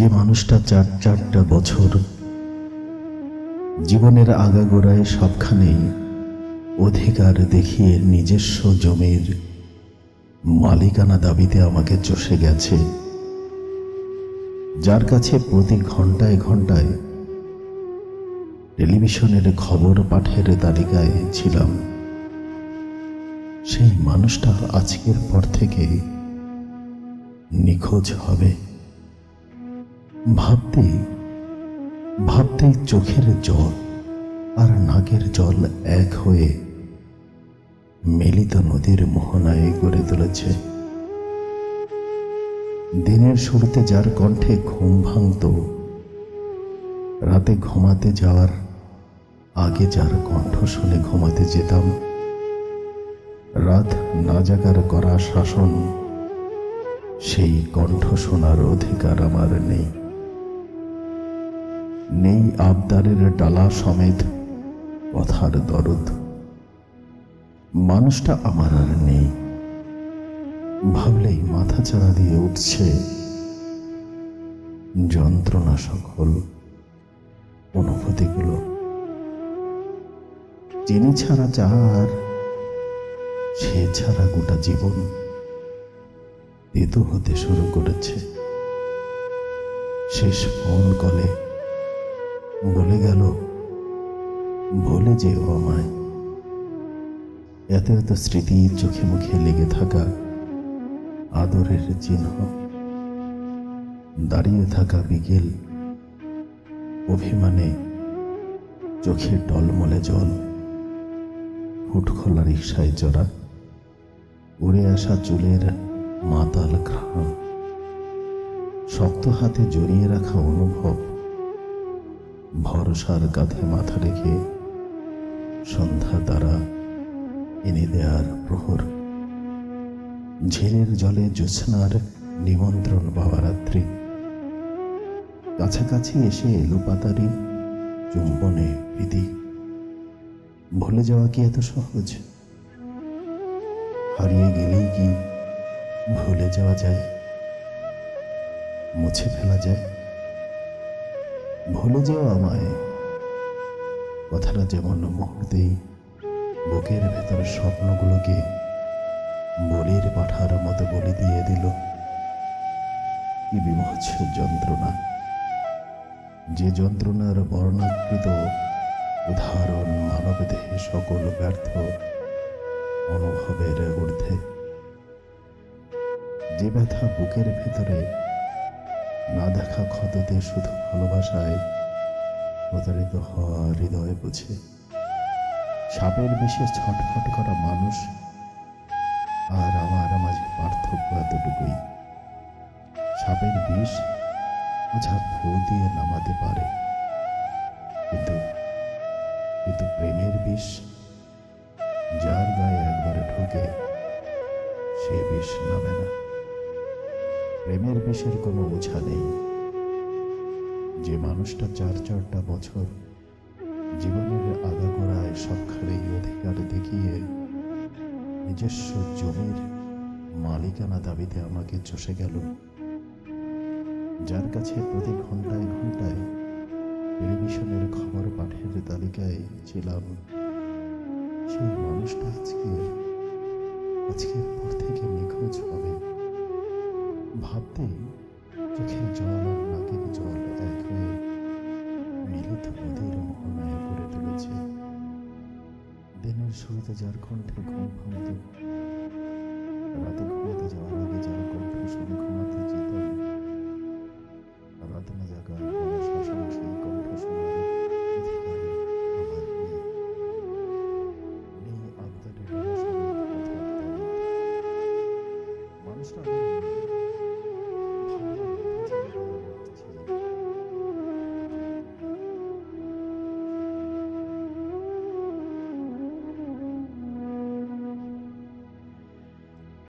যে মানুষটা চার চারটা বছর জীবনের আগাগোড়ায় সবখানেই অধিকার দেখিয়ে নিজস্ব জমির মালিকানা দাবিতে আমাকে চষে গেছে, যার কাছে প্রতি ঘন্টায় ঘন্টায় টেলিভিশনের খবর পাঠের তালিকায় ছিলাম। সেই মানুষটা আজকের পর থেকে নিখোঁজ হবে। ভাবতে ভাবতেই চোখের জল আর নাকের জল এক হয়ে মিলিত নদীর মোহনায় গড়ে তুলেছে। দিনের শুরুতে যার কণ্ঠে ঘুম ভাঙত, রাতে ঘুমাতে যাওয়ার আগে যার কণ্ঠ শুনে ঘুমাতে যেতাম, রাত না জাগার করা শাসন সেই কণ্ঠ শোনার অধিকার আমার নেই। নেই আবদারের ডালা সমেত কথার দরদ। মানুষটা আমার আর নেই। ভাবলেই মাথা চাড়া দিয়ে উঠছে। যন্ত্রণা সকল অনুভূতিগুলো। যিনি ছাড়া যার সে ছাড়া গোটা জীবন তেতো হতে শুরু করেছে। শেষ ফোন কলে বলে গেল, বলে যেও আমায়। এত এত স্মৃতি চোখে মুখে লেগে থাকা আদরের চিহ্ন, দাঁড়িয়ে থাকা বিকেল, অভিমানে চোখে টলমলে জল হুটখোলা রিক্সায় চড়া, উড়ে আসা চুলের মাতাল ঘ্রাণ, শক্ত হাতে জড়িয়ে রাখা অনুভব ভরসার কাঁধে মাথা রেখে সন্ধ্যা দ্বারা এনে দেয়ার প্রহর। ঝিলের জলে জ্যোৎস্নার নিমন্ত্রণ বাবারাত্রি কাছাকাছি এসে এলো পাতারি চুম্বনে প্রীতি। ভুলে যাওয়া কি এত সহজ? হারিয়ে গেলেই কি ভুলে যাওয়া যায়? মুছে ফেলা যায়? ভুলে যাও আমায়। কথাটা যেমন মুহূর্তেই বুকের ভেতর স্বপ্নগুলোকে বলির পাঠার মতো বলি দিয়ে দিল। কি বিমোচ যন্ত্রণা। যে যন্ত্রণার বর্ণাকৃত উদাহরণ মানবদেহে সকল ব্যর্থ অনুভবের ঊর্ধ্বে। যে ব্যথা বুকের ভেতরে না দেখা ক্ষততে শুধু ভালোবাসায় প্রতারিত হওয়া হৃদয় বুঝে। সাপের বিষে ছটফট করা মানুষ আর আমার মাঝে পার্থক্য এতটুকুই। সাপের বিষ ওঝা ফু দিয়ে নামাতে পারে। কিন্তু কিন্তু প্রেমের বিষ যার গায়ে একবারে ঢোকে, সে বিষ নামে না। প্রেমের বিষের কোনো ওঝা নেই। যে মানুষটা চার চারটা বছর জীবনের আগাগোড়ায় সবখানেই অধিকার দেখিয়ে নিজস্ব জমির মালিকানা দাবিতে আমাকে চষে গেল। যার কাছে প্রতি ঘন্টায় ঘন্টায় টেলিভিশনের খবর পাঠের তালিকায় ছিলাম। সেই মানুষটা আজকে, আজকের পর থেকে নিখোঁজ দিনের শুরুতে যার কণ্ঠে ঘুম ভাঙত। রাতে ঘুমাতে যাওয়ার আগে যার কণ্ঠ শুনে ঘুমাতে যেতাম